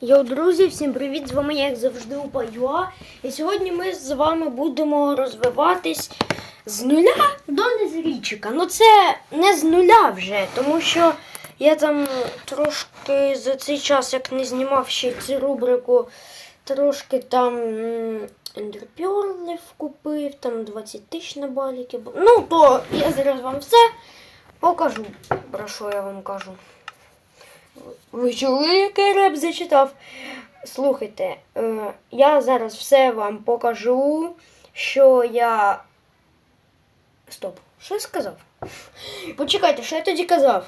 Йоу, друзі, всім привіт! З вами як завжди Упаюа. І сьогодні ми з вами будемо розвиватись з нуля до незрічика. Ну це не з нуля вже, тому що я там трошки за цей час, як не знімав ще цю рубрику, трошки там м, купив, там 20 тисяч на баліки. Ну, то я зараз вам все покажу, про що я вам кажу. Ви чули, який реп зачитав? Слухайте, е, я зараз все вам покажу, що я. Стоп, що я сказав? Почекайте, що я тоді казав?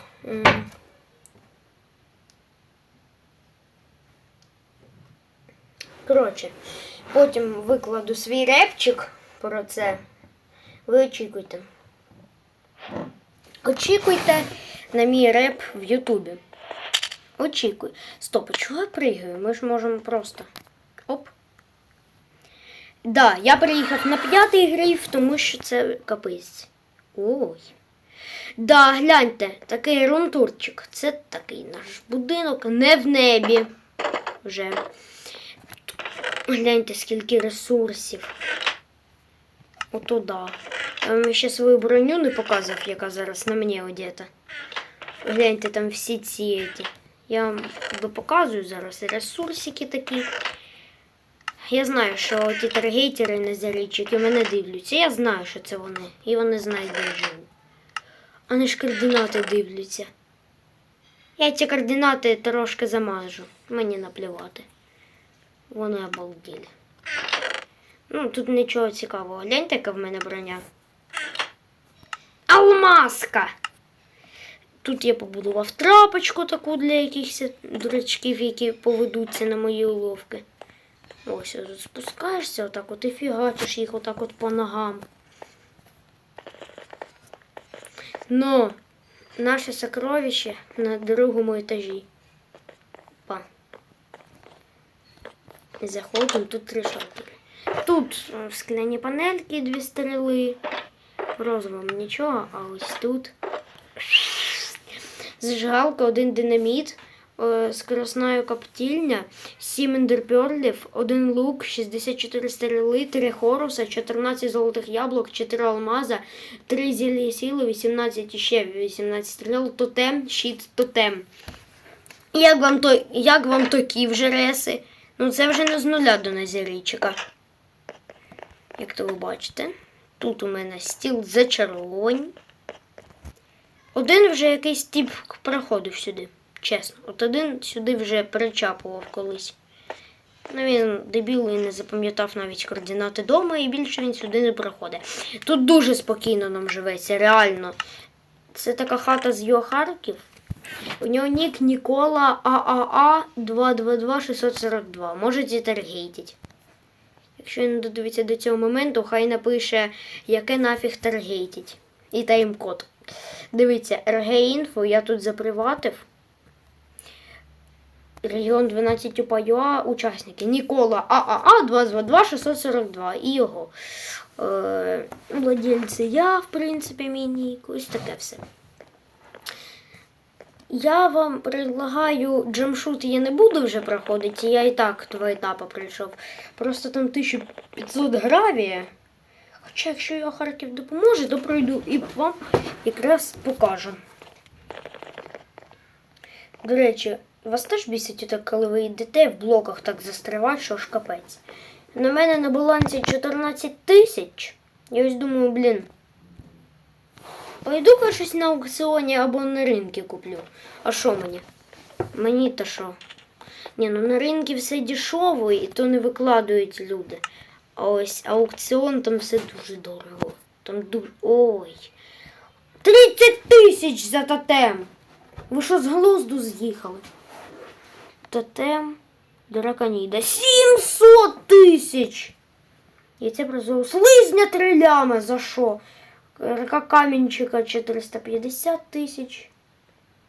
Коротше, потім викладу свій репчик про це. Ви очікуйте. Очікуйте на мій реп в Ютубі. Очікуй. Стоп, а чого я пригаю? Ми ж можемо просто. Оп. Да, я приїхав на п'ятий гриф, тому що це капець. Ой. Да, гляньте, такий рунтурчик. Це такий наш будинок не в небі. Вже. Гляньте, скільки ресурсів. Ото да. Я вам ще свою броню не показав, яка зараз на мені одета. Гляньте, там всі ці. ті. Я вам показую зараз ресурсики такі. Я знаю, що ті таргейтери незарічики мене дивляться. Я знаю, що це вони. І вони знають, де я живу. Вони ж координати дивляться. Я ці координати трошки замажу. Мені наплювати. Вони обалділі. Ну, тут нічого цікавого. Гляньте, яка в мене броня. Алмазка! Тут я побудував трапочку таку для якихось дурачків, які поведуться на мої уловки. Ось тут спускаєшся отак от і фігачиш їх отак от по ногам. Но наше сокровище на другому етажі. Па. Заходимо, тут три шалкери. Тут е, скляні панельки, дві стріли. Розовом нічого, а ось тут зажигалка, один динаміт, е, скоросна коптільня, 7 ендерперлів, один лук, 64 стріли, 3 хоруса, 14 золотих яблук, 4 алмаза, 3 зілля сіли, 18 і ще 18 стріл, тотем, щит, тотем. Як вам, то, як вам такі вже реси? Ну це вже не з нуля до назірійчика. Як то ви бачите. Тут у мене стіл зачаровані. Один вже якийсь тип приходив сюди, чесно. От один сюди вже причапував колись. Ну він дебіл і не запам'ятав навіть координати дома, і більше він сюди не приходить. Тут дуже спокійно нам живеться, реально. Це така хата з його Харків. У нього нік Нікола ААА 222 642. Можете таргейтить. Якщо він додивиться до цього моменту, хай напише, яке нафіг таргейтить. І тайм-код. Дивіться, РГ-інфо я тут заприватив. Регіон 12 УПАЮА, учасники. Нікола ААА 222 642 і його. Е, владельці я, в принципі, мій нік. Ось таке все. Я вам предлагаю джемшут я не буду вже проходити, я і так два етапи пройшов. Просто там 1500 гравія. Хоча, якщо я Харків допоможе, то пройду і вам якраз покажу. До речі, вас теж бісить так, коли ви йдете в блоках так застрівати, що ж капець. На мене на балансі 14 тисяч. Я ось думаю, блін. Пойду-ка щось на аукціоні або на ринку куплю. А що мені? Мені то що? Ні, ну на ринку все дешево і то не викладають люди. А ось аукціон там все дуже дорого. Там дуже. Ой. 30 тисяч за тотем. Ви що з глузду з'їхали? Тотем. Драконіда. 700 тисяч! І це просто слизня три лями за що? Река камінчика 450 тисяч.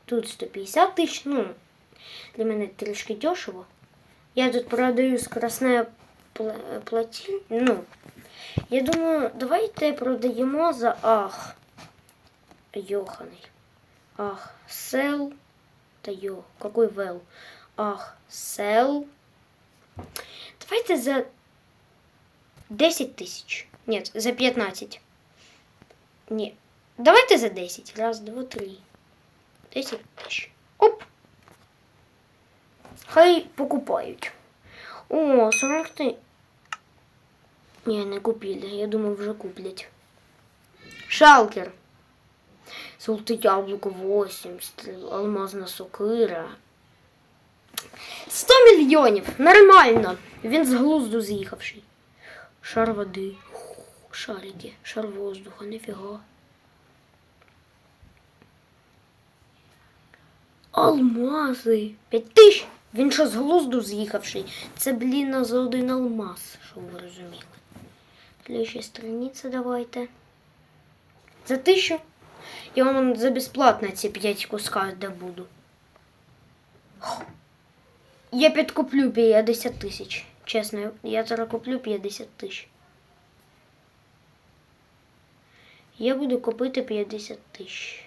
Тут 150 тисяч. Ну, для мене трішки дешево. Я тут продаю скоростне пла- Ну, я думаю, давайте продаємо за ах. Йоханий. Ах, сел та йо. Какой вел? Ах, сел. Давайте за 10 тисяч. Ні, за 15. Ні. Давайте за 10. Раз, два, три. 10 тисяч. Оп. Хай покупають. О, 40 ти. Ні, не купили. Я думав, вже куплять. Шалкер. Золоте яблуко 8, стріл, алмазна сокира. 100 мільйонів. Нормально. Він з глузду з'їхавший. Шар води. Шарики. Шар воздуха. Нифіга. Алмази. П'ять тисяч. Він що з глузду з'їхавший? Це, блін, за один алмаз, щоб ви розуміли. Слідча страниця давайте. За тисячу. Я вам за безплатно ці п'ять куска добуду. Я підкуплю 50 тисяч. Чесно, я зараз куплю 50 тисяч. Я буду купити 50 тисяч.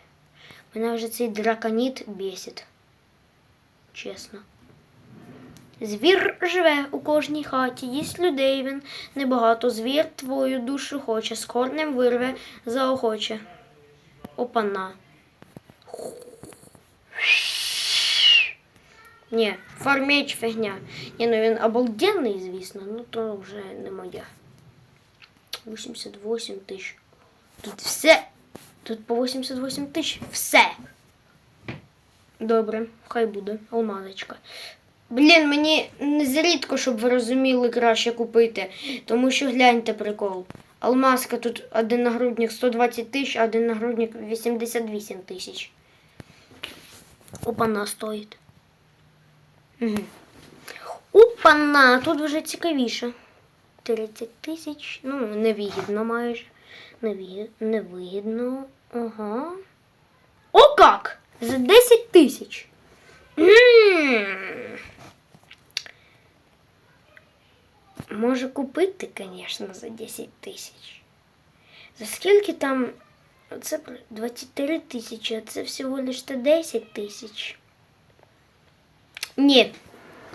Мене вже цей драконіт бісить. Чесно. Звір живе у кожній хаті, їсть людей він небагато. Звір твою душу хоче, з корнем вирве заохоче. Опана. Ні, фармеч фігня. Ні, ну він обалденний, звісно, ну то вже не моя. 88 тисяч. Тут все. Тут по 88 тисяч. Все. Добре, хай буде. Алмазочка. Блін, мені не зрідко, щоб ви розуміли, краще купити. Тому що гляньте прикол. Алмазка тут один нагрудник 120 тисяч, а один нагрудник 88 тисяч. Опана стоїть. Угу. Опана, тут вже цікавіше. 30 тисяч. Ну, невигідно майже. Невигідно. Ага. О как! За 10 тисяч. М. Може купити, звісно, за 10 тисяч. За скільки там. Це 23 тисячі, а це всього лиш 10 тисяч. Ні.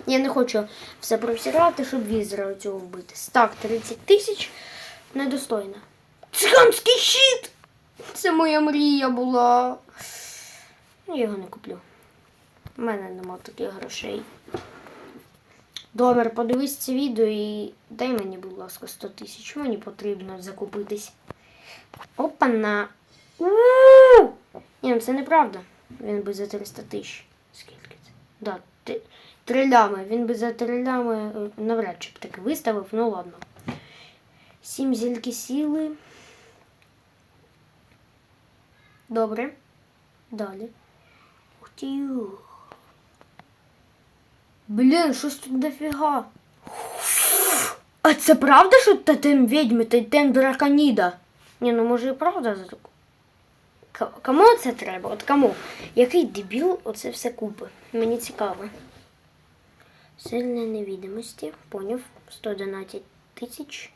Я не хочу все просирати, щоб візера цього вбити. Так, 30 тисяч недостойно. Циганський щит! Це моя мрія була. Я його не куплю. У мене нема таких грошей. Добре, подивись це відео і дай мені, будь ласка, 100 тисяч. Мені потрібно закупитись. Опа-на. У-у-у! Ні, ну це неправда. Він би за 300 тисяч. Скільки це? Да, ти- три лями. Він би за три лями е, навряд чи б таки виставив, ну ладно. Сім зільки сіли. Добре. Далі. Ух. Блін, щось тут дофіга. А це правда, що тотем відьми, тотем драконіда? Ні, ну може і правда за таку. Кому це треба? От кому? Який дебіл оце все купить? Мені цікаво. Сильна невідомості. Поняв. 111 тисяч.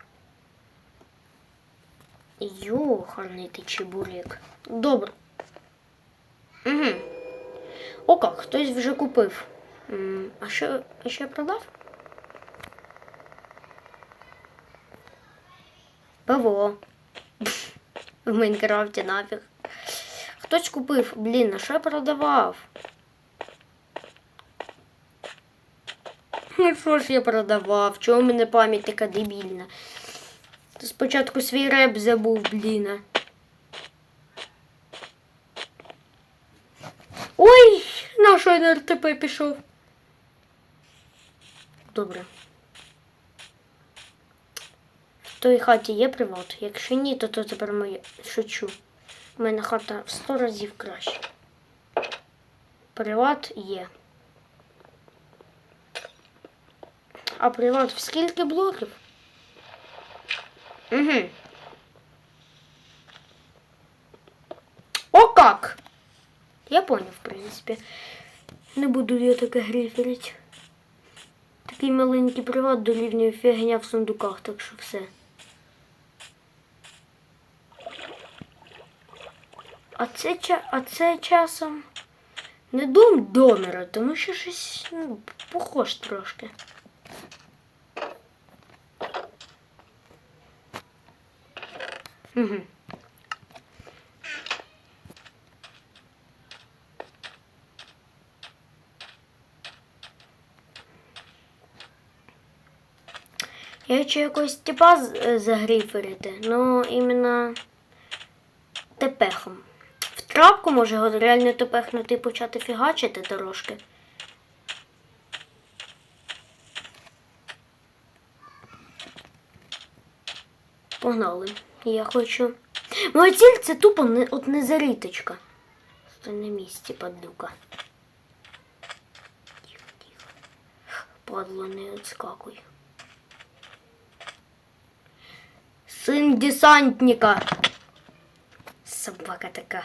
Йоханий ти чебурек. Добре. Угу. О как, хтось вже купив. А що, а що я продав? ПВО. В Майнкрафті нафіг. Хтось купив. Блін, а що я продавав? Ну що ж я продавав? Чого в мене пам'ять така дебільна? Спочатку свій реп забув, блін. Ой, на що я на РТП пішов? Добре. В той хаті є приват. Якщо ні, то то тепер моє. Шучу. У мене хата в 100 разів краще. Приват є. А приват в скільки блоків? Угу. О как! Я понял, в принципі. Не буду я таке гриферить. Такий маленький приват дорівнює фігня в сундуках, так що все. А це, а це часом Не дом донора, тому що щось ну, похож трошки. Угу. Я хочу якось типа е, загріферити, ну іменно тепехом. В травку може його реально тепехнути і почати фігачити трошки. Погнали. Я хочу. Моя ціль це тупо не, от не зариточка. Стой на місці, падлюка. Падло, не відскакуй. Сын десантника. Собака така.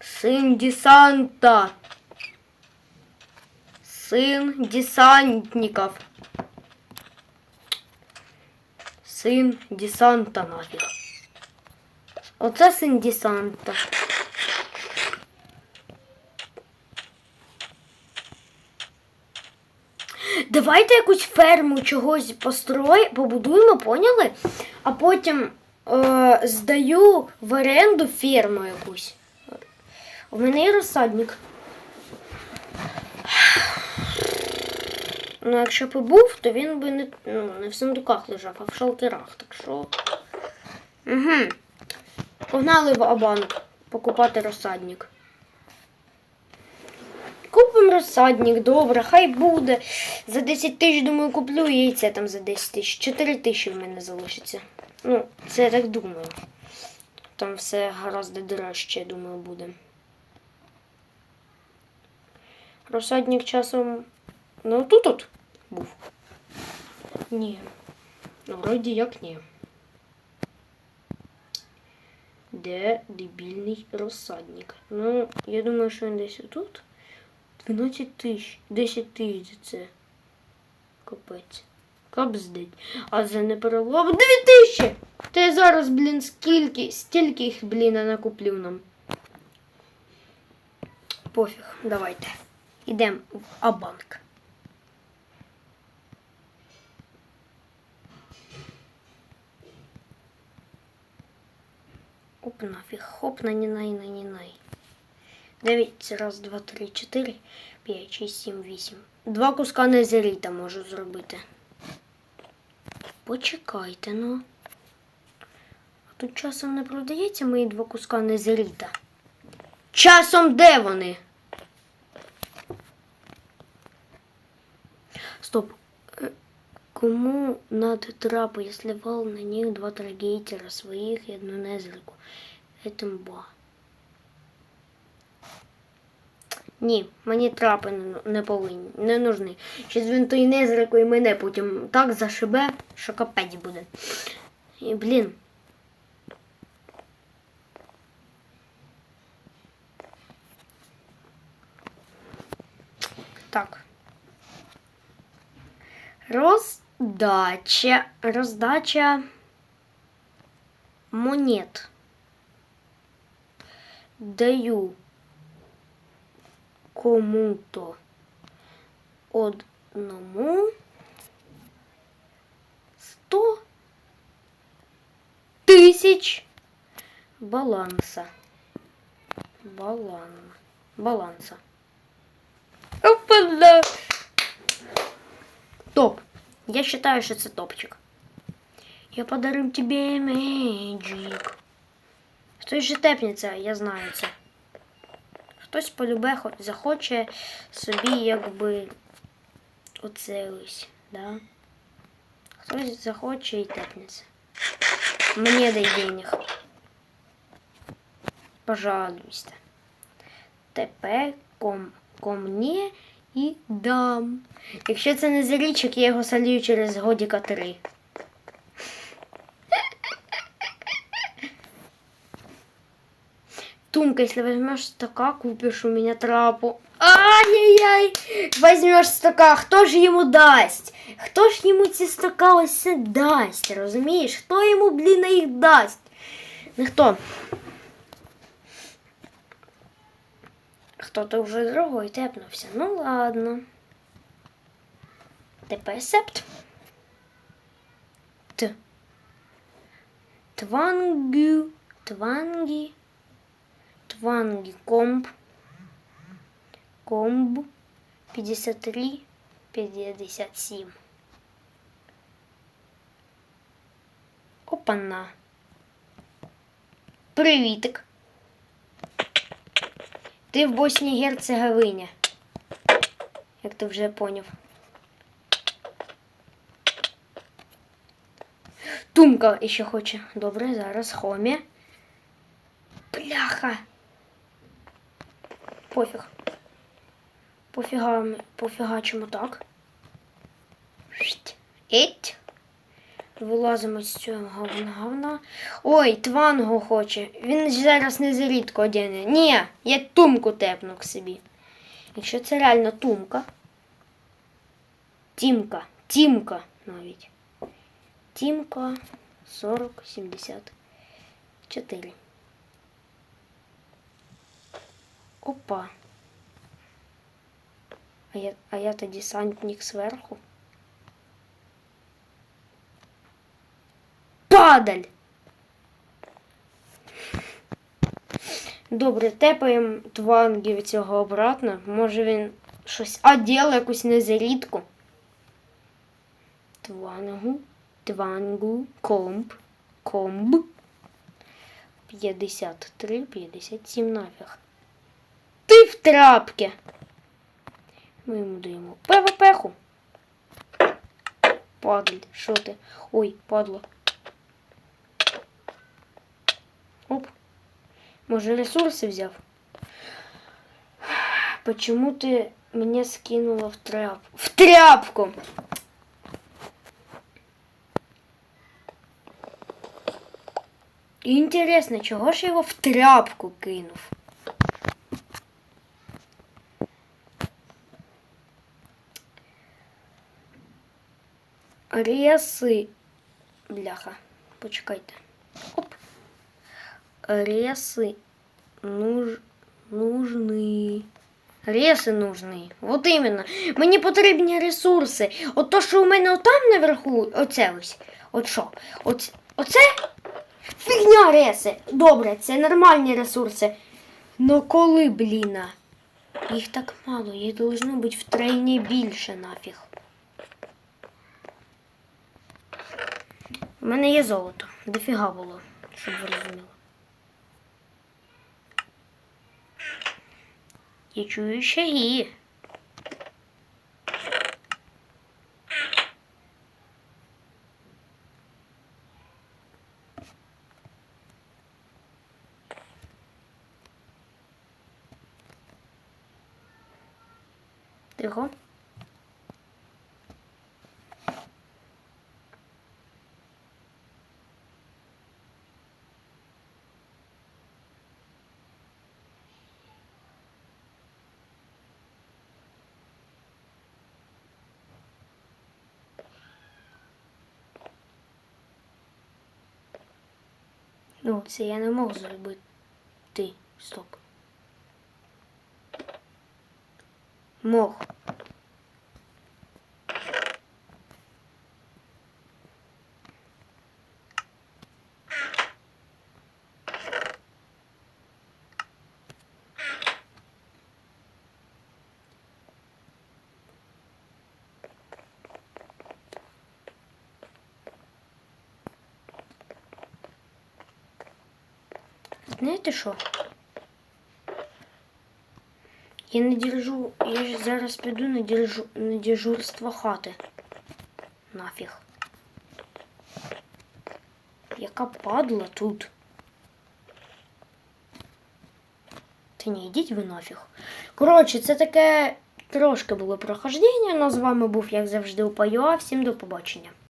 Сын десанта. Сын десантников. Сын десанта нафіг. Оце син десанта. Давайте якусь ферму чогось построй, побудуємо, поняли? А потім е, здаю в оренду ферму якусь. У мене є розсадник. Ну, якщо б і був, то він би не, ну, не в сундуках лежав, а в шалтерах. Так що. Угу. Погнали в Абанк покупати розсадник. Розсадник, добре, хай буде. За 10 тисяч, думаю, куплю яйця там за 10 тисяч. 4 тисячі в мене залишиться. Ну, це я так думаю. Там все гораздо дорожче, думаю, буде. Розсадник часом. Ну, тут от був. Ні. Ну, вроді як ні. Де дебільний розсадник? Ну, я думаю, що він десь отут. 12 тисяч, 10 тисяч за це. Капець. Капздить. А за неперелом 2 тисячі! Я зараз, блін, скільки, стільки їх, блін, накуплю нам. Пофіг, давайте. Ідемо в Абанк. Оп, нафіг. Хоп, на нінай, на нінай. Дев'ять, раз, два, три, чотири, п'ять, шість, сім, вісім. Два куска незеріта можу зробити. Почекайте, ну. А тут часом не продається мої два куска незеріта. Часом де вони? Стоп. Е, Кому надо трапы, если вал на них два трагейтера своих и одну незрику? Это ба. Ні, мені трапи не, повинні, не нужні. Щось він той незрику і мене потім так зашибе, що капець буде. І, блін. Так. Роздача. Роздача монет. Даю кому-то одному сто тисяч баланса. Балан. Баланса. Опа-да! Топ. Я считаю, что это топчик. Я подарю тебе меджик. Хтось же тепнеться, я знаю це. Хтось полюбе, захоче собі якби оце ось, да? Хтось захоче і тепнеться. Мені дай денег. Пожалуйста. Тепер ком, ко мне і дам. Якщо це не залічик, я його солію через годіка 3. сумка, если возьмешь стака, купишь у меня трапу. Ай-яй-яй! Возьмешь стака, кто же ему даст? Кто ж ему ці стака даст? це Кто ему Хто их даст? Ну їх Кто-то уже другой тепнувся. Ну ладно. ТП септ. Т. Твангю. Твангі. Твангі комб. Комб. 53. 57. Опана. Привітик. Ти в Босній Герцеговині. Як ти вже поняв. Тумка ще хоче. Добре, зараз хомі. Бляха. Пофіг. Пофіга, пофігачимо так. Еть. Вилазимо з цього говна. Ой, Тванго хоче. Він зараз не зарідко одягне. Ні, я тумку тепну к собі. Якщо це реально тумка. Тімка. Тімка навіть. Тімка 40 74. Опа. А я, а я то десантник зверху. Падаль! Добре, тепаємо твангів цього обратно. Може він щось. А діло якусь незарідку. Твангу, твангу, комб, комб. 53, 57 нафіг. Ти в трапки. Ми йому даємо ПВПху. Падаль, що ти? Ой, падло. Оп. Може ресурси взяв? Почему ты меня скинула в тряп... В тряпку! Інтересно, чого ж його в тряпку кинув? Реси. Бляха. Почекайте. Оп. Реси нуж... нужны. Реси нужны. От іменно. Мені потрібні ресурси. От то, що у мене отам наверху, оце ось. От що? От, оце фігня реси. Добре, це нормальні ресурси. Но коли, бліна? Їх так мало, їх должно бути втройні більше нафіг. У мене є золото. Дофіга було, щоб ви розуміли. Я чую шаги. Ну, це я не можу зробити. Ти, стоп. Мог. Знаєте що? Я не держу. Я ж зараз піду на, держу, на дежурство хати. Нафіг. Яка падла тут. Та ні, йдіть ви нафіг. Коротше, це таке трошки було прохождення. Ну, з вами був, як завжди, Упайо. Всім до побачення.